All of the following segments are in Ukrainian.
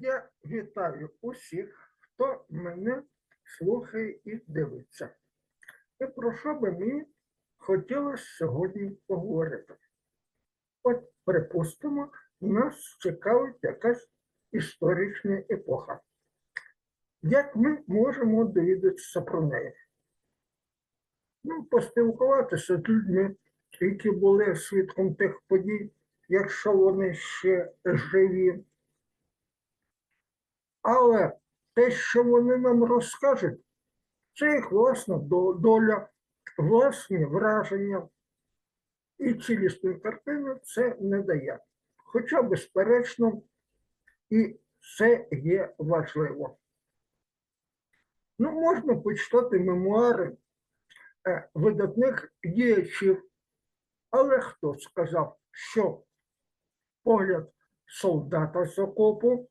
Я вітаю усіх, хто мене слухає і дивиться. І про що би мені хотілося сьогодні поговорити? От, припустимо, нас цікавить якась історична епоха. Як ми можемо довідатися про неї? Ну, поспілкуватися з людьми, які були свідком тих подій, якщо вони ще живі. Але те, що вони нам розкажуть, це їх власна доля, власні враження. І цілісної картини це не дає. Хоча, безперечно, і це є важливо. Ну, можна почитати мемуари е, видатних діячів, але хто сказав, що погляд солдата з окопу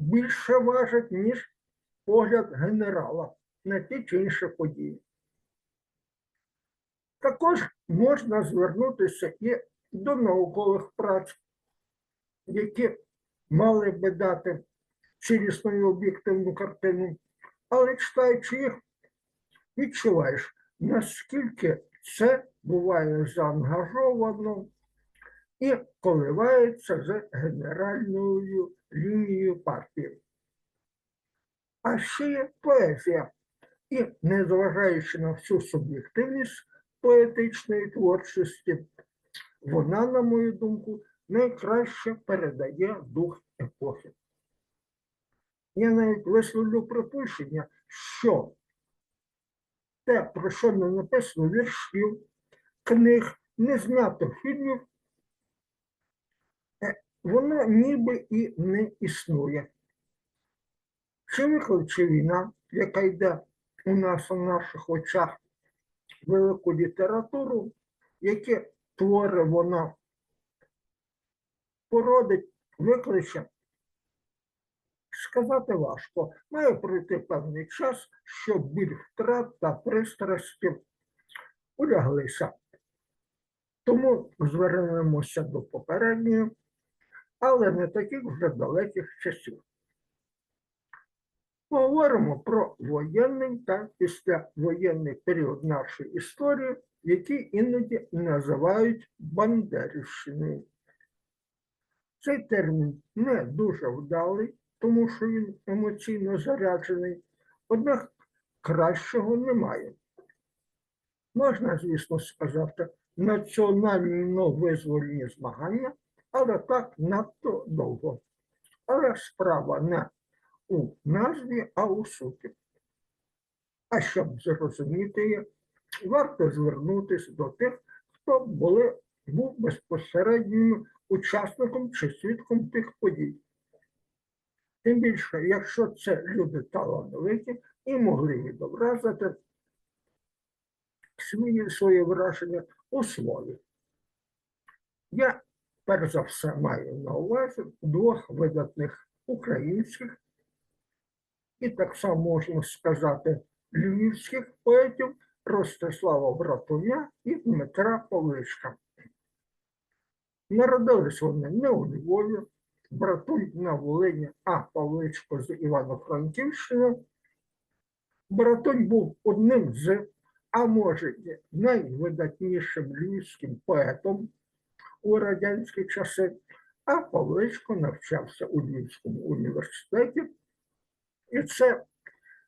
більше важить, ніж погляд генерала на ті чи інші події. Також можна звернутися і до наукових праць, які мали би дати цілісну і об'єктивну картину, але читаючи їх, відчуваєш, наскільки це буває заангажовано і коливається з генеральною лінією партії. А ще є поезія. І, незважаючи на всю суб'єктивність поетичної творчості, вона, на мою думку, найкраще передає дух епохи. Я навіть висловлю припущення, що те, про що не написано віршів, книг, не знято фільмів, воно ніби і не існує. Чи викличе війна, яка йде у нас у наших очах велику літературу, які твори вона породить, викличе, сказати важко. Має пройти певний час, щоб біль втрат та пристрасті уляглися. Тому звернемося до попередньої, але не таких вже далеких часів. Поговоримо про воєнний та післявоєнний період нашої історії, який іноді називають Бандерівщиною. Цей термін не дуже вдалий, тому що він емоційно заряджений, однак кращого немає. Можна, звісно, сказати, національно-визвольні змагання, але так надто довго. Але справа не у назві, а у суті. А щоб зрозуміти її, варто звернутися до тих, хто були, був безпосереднім учасником чи свідком тих подій. Тим більше, якщо це люди талановиті і могли відобразити свої, свої враження у слові. Я перш за все маю на увазі двох видатних українських і так само можна сказати львівських поетів Ростислава Братуня і Дмитра Павличка. Народились вони не у Львові, Братунь на Волині, а Павличко з Івано-Франківщини. Братунь був одним з, а може, найвидатнішим львівським поетом у радянські часи, а Павличко навчався у Львівському університеті. І це,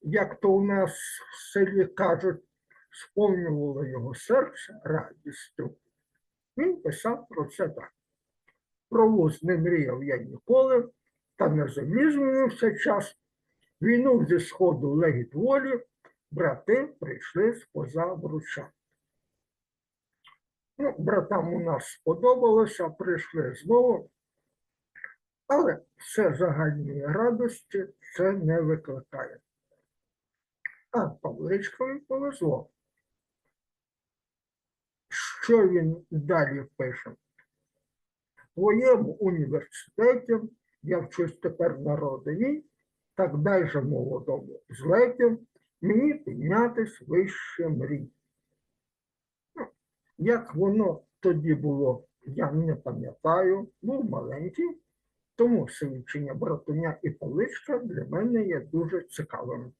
як то у нас в селі кажуть, сповнювало його серце радістю. Він писав про це так. Про вуз не мріяв я ніколи, та на землі змінився час. Війну зі сходу легіт волі, брати прийшли з-поза вруча. Ну, братам у нас сподобалося, прийшли знову, але все загальної радості це не викликає. А Павличкові повезло. Що він далі пише? В твоєму університеті я вчусь тепер на родині, так же молодому злетів мені піднятись вище мрій. Як воно тоді було, я не пам'ятаю, був маленький, Тому свідчення братуня і Павличка для мене є дуже цікавим.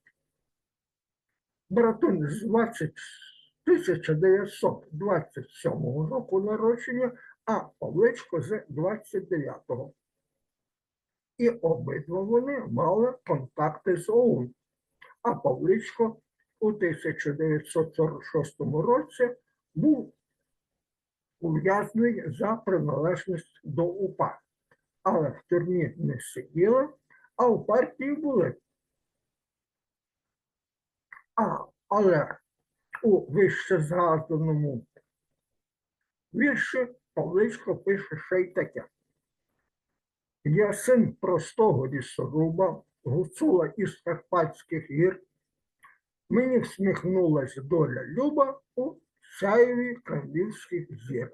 Братун з 20 1927 року народження, а Павличко з 29-го. І обидва вони мали контакти з ОУН. А Павличко у 1946 році був ув'язнений за приналежність до УПА. Але в тюрмі не сиділи, а в партії були. А, але у вище згаданому вірші Павличко пише ще й таке. Я син простого лісоруба, гуцула із Карпатських гір. Мені всміхнулась доля люба у сяєві кремлівських зір.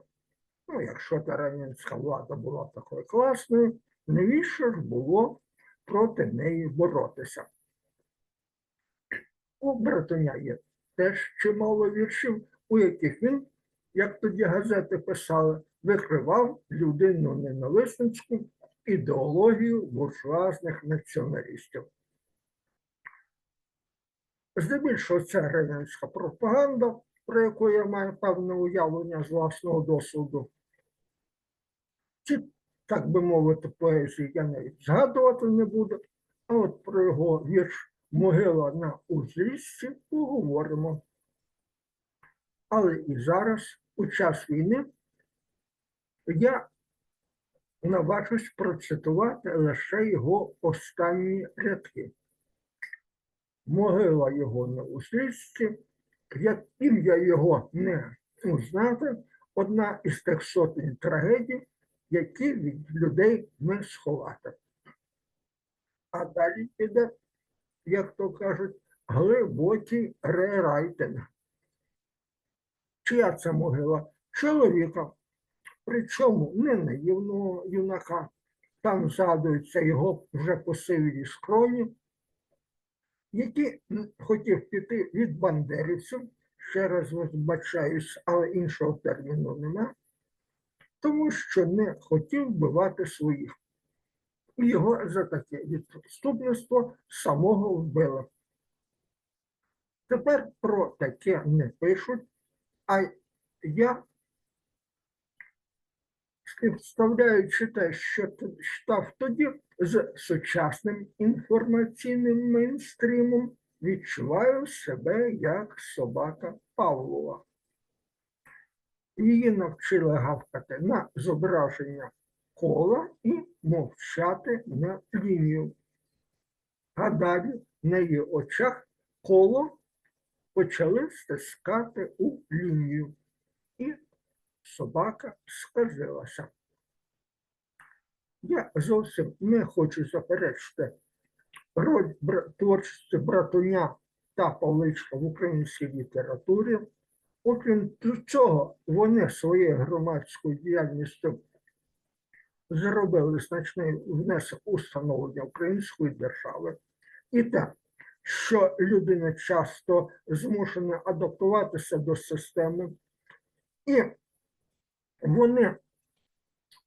Ну, якщо та радянська влада була такою класною, навіщо ж було проти неї боротися? У братуня є теж чимало віршів, у яких він, як тоді газети писали, викривав людину ненависницьку ідеологію буржуазних націоналістів. Здебільшого це радянська пропаганда, про яку я маю певне уявлення з власного досвіду. Чи, так би мовити, поезії я навіть згадувати не буду, а от про його вірш Могила на узліссі поговоримо. Але і зараз, у час війни, я наважусь процитувати лише його останні рядки. Могила його на узліссі, як ім'я його не узнати, одна із тих сотень трагедій, які від людей не сховати. А далі піде, як то кажуть, глибокий рерайтинг. Чия це могила? Чоловіка, причому не наївного юнака. Там згадуються його вже посивілі скроні, який хотів піти від бандерівців, ще раз вибачаюсь, але іншого терміну нема, тому що не хотів вбивати своїх. Його за таке відступництво самого вбили. Тепер про таке не пишуть, а я співставляючи те, що читав тоді з сучасним інформаційним мейнстрімом, відчуваю себе як собака Павлова. Її навчили гавкати на зображення кола і мовчати на лінію. А далі на її очах коло почали стискати у лінію. І собака сказилася. Я зовсім не хочу заперечити роль творчості братуня та Павличка в українській літературі. Окрім цього, вони своєю громадською діяльністю зробили значний внесок у становлення української держави. І те, що людина часто змушена адаптуватися до системи, і вони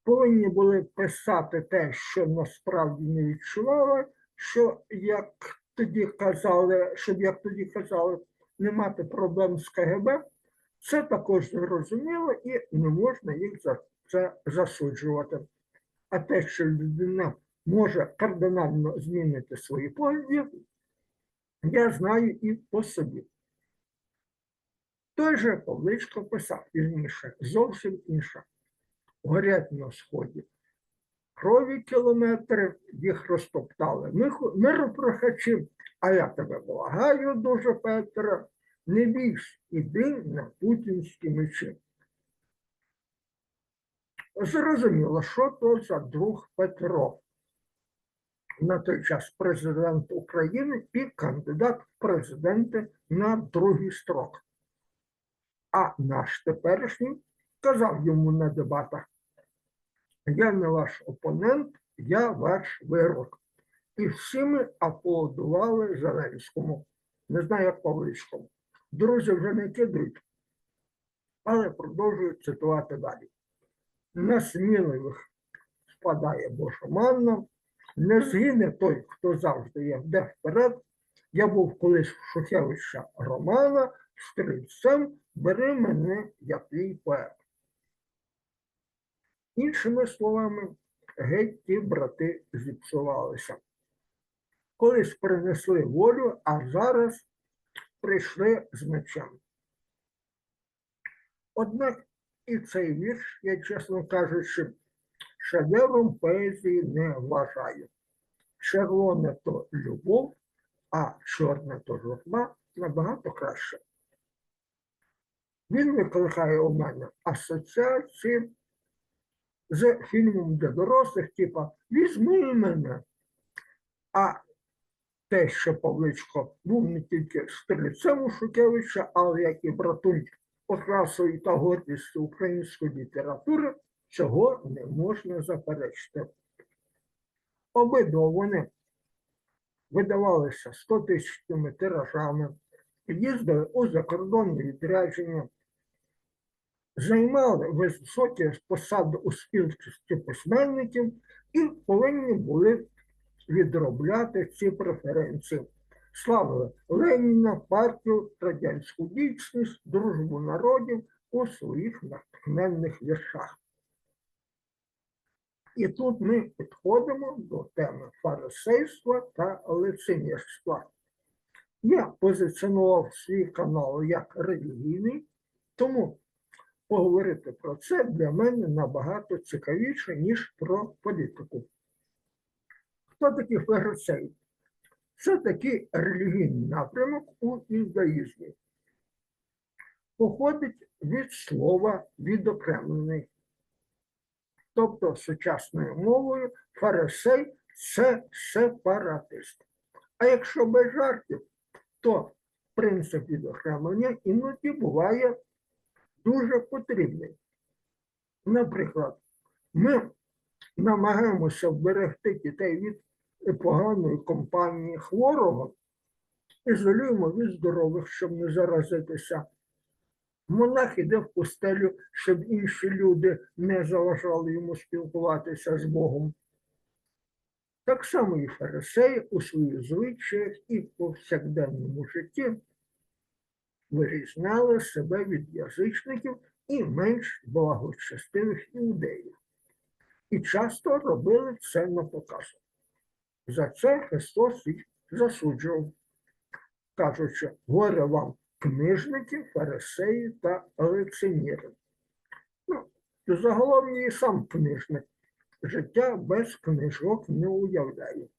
повинні були писати те, що насправді не відчували, що як тоді казали, щоб як тоді казали, не мати проблем з КГБ, це також зрозуміло і не можна їх за це засуджувати. А те, що людина може кардинально змінити свої погляди, я знаю і по собі. Той же Павличко писав пізніше, зовсім інше. Горять на сході. Крові кілометри їх розтоптали. Миху- Миропрохачі, а я тебе благаю дуже, Петре, не бійся, іди на путінські мечі. Зрозуміло, що то за друг Петро. На той час президент України і кандидат в президенти на другий строк. А наш теперішній сказав йому на дебатах: я не ваш опонент, я ваш вирок. І всі ми аплодували Зеленському. Не знаю, як Павличкому. Друзі вже не кидають, але продовжують цитувати далі. На сміливих впадає Божа манна, не згине той, хто завжди йде вперед. Я був колись в Шухевича Романа, стрільцем, бери мене, як твій поет. Іншими словами, геть ті брати зіпсувалися. Колись принесли волю, а зараз прийшли з мечем. Однак і цей вірш, я чесно кажучи, шедевром поезії не вважаю. Червоне то любов, а чорне то журба набагато краще. Він викликає у мене асоціації з фільмом для дорослих, типа Візьми мене. А те, що Павличко був не тільки стрільцем у Шукевича, але як і братунь окрасою та гордістю української літератури, цього не можна заперечити. Обидва вони видавалися 100 тисячними тиражами, їздили у закордонні відрядження, займали високі посади у спілкості письменників і повинні були відробляти ці преференції. Славили Леніна, партію, радянську дійсність, дружбу народів у своїх натхненних віршах. І тут ми підходимо до теми фарисейства та лицемірства. Я позиціонував свій канал як релігійний, тому поговорити про це для мене набагато цікавіше, ніж про політику. Хто такі фарисеї? Це такий релігійний напрямок у індуїзмі. Походить від слова відокремлений. Тобто, сучасною мовою фарисей це сепаратист. А якщо без жартів, то принцип відокремлення іноді буває дуже потрібний. Наприклад, ми намагаємося вберегти дітей від поганої компанії хворого, ізолюємо від здорових, щоб не заразитися. Монах іде в пустелю, щоб інші люди не заважали йому спілкуватися з Богом. Так само і фарисеї у своїх звичаях і повсякденному житті вирізняли себе від язичників і менш благочестивих іудеїв. І часто робили це на показ. За це Христос їх засуджував, кажучи, горе вам книжники, фарисеї та лицеміри. Ну, загалом і сам книжник. Життя без книжок не уявляю.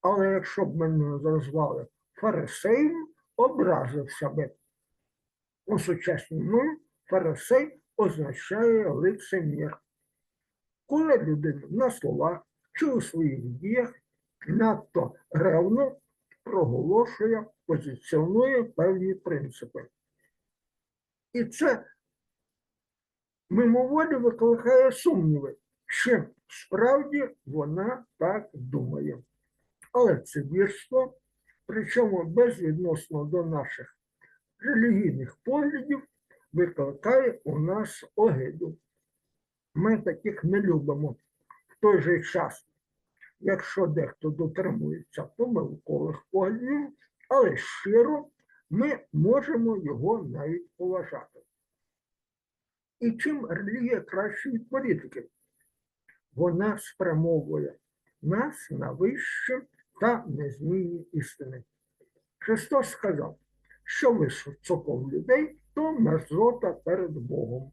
Але якщо б мене назвали фарисеєм, образився би. У сучасній мові фарисей означає лицемір. Коли людина на словах чи у своїх діях надто ревно проголошує, позиціонує певні принципи. І це мимоволі викликає сумніви, чи справді вона так думає. Але це вірство, причому безвідносно до наших релігійних поглядів, викликає у нас огиду. Ми таких не любимо. В той же час якщо дехто дотримується помилкових поглядів, але щиро ми можемо його навіть поважати. І чим релігія краще від політики? Вона спрямовує нас на вищі та незмінні істини. Христос сказав, що високов людей, то мерзота перед Богом.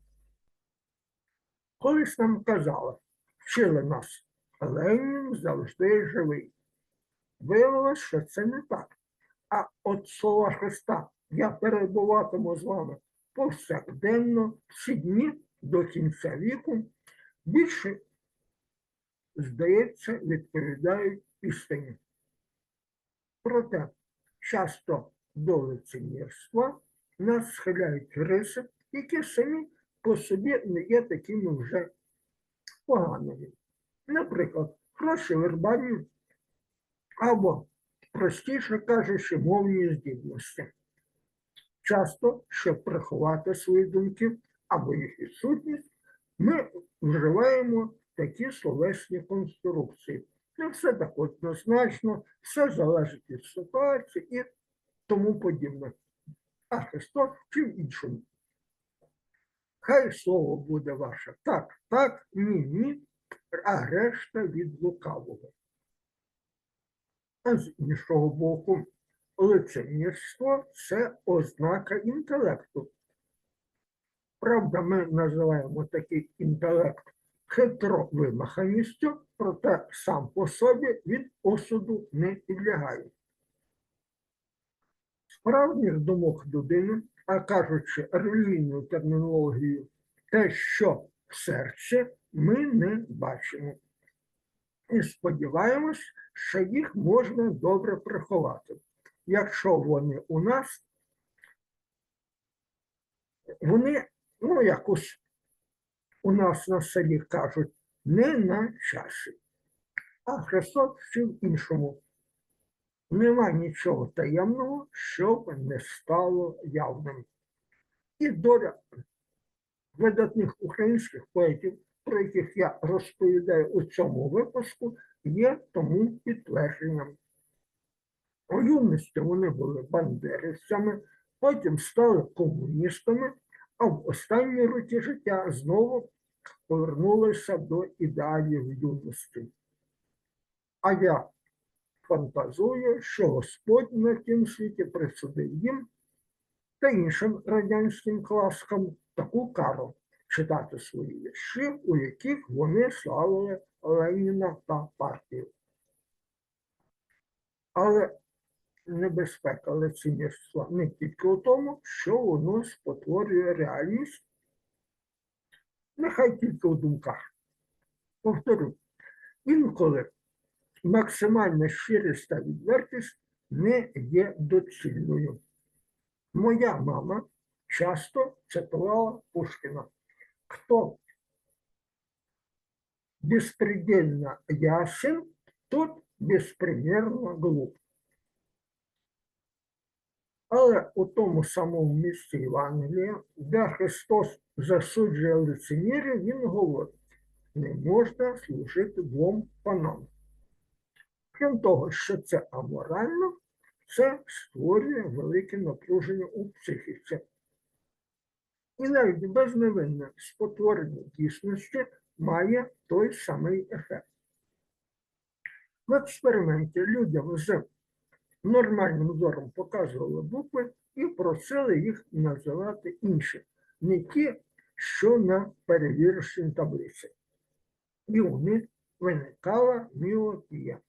Колись нам казали, вчили нас Ленін завжди живий. Виявилося, що це не так. А от слова Христа я перебуватиму з вами повсякденно всі дні до кінця віку, більше, здається, відповідають істині. Проте часто до лицемірства нас схиляють риси, які самі по собі не є такими вже поганими. Наприклад, хороші вербальні або, простіше кажучи, мовні здібності. Часто, щоб приховати свої думки або їх відсутність, ми вживаємо такі словесні конструкції. Не все так однозначно, все залежить від ситуації і тому подібне. А Христос чи в іншому. Хай слово буде ваше так, так, ні, ні, а решта від лукавого. А з іншого боку, лицемірство це ознака інтелекту. Правда, ми називаємо такий інтелект хитро вимаханістю, проте сам по собі від осуду не підлягає. Справжніх думок людини, а кажучи релігійною термінологією, те, що в серці, ми не бачимо. І сподіваємось, що їх можна добре приховати. Якщо вони у нас, вони, ну, якось у нас на селі кажуть, не на часі. А Христос вчив іншому. Нема нічого таємного, щоб не стало явним. І доля видатних українських поетів, про яких я розповідаю у цьому випуску, є тому підтвердженням. У юності вони були бандерівцями, потім стали комуністами, а в останній роті життя знову повернулися до ідеалів юності. А я фантазую, що Господь на тім світі присудив їм та іншим радянським класкам таку кару читати свої вірші, у яких вони славили Леніна та партію. Але небезпека лицемірства не тільки у тому, що воно спотворює реальність, нехай тільки у думках. Повторю, інколи максимальна щирість та відвертість не є доцільною. Моя мама часто цитувала Пушкіна. Хто беспредельно ясен, тот безпримірно глуп. Але у тому самому місці Євангелія, де Христос засуджує лицемірів, Він говорить, не можна служити двом панам. Крім того, що це аморально, це створює велике напруження у психіці. І навіть безневинне спотворення дійсності має той самий ефект. В експерименті людям з нормальним зором показували букви і просили їх називати інші, не ті, що на перевірочній таблиці. І у них виникала міопія.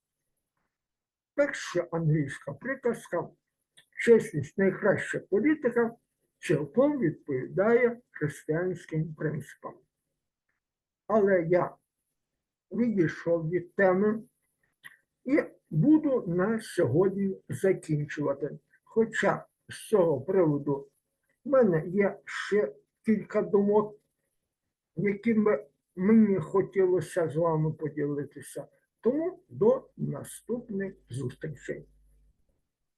Що англійська приказка чесність найкраща політика цілком відповідає християнським принципам. Але я відійшов від теми і буду на сьогодні закінчувати. Хоча з цього приводу в мене є ще кілька думок, якими мені хотілося з вами поділитися. Тому до наступних зустрічей.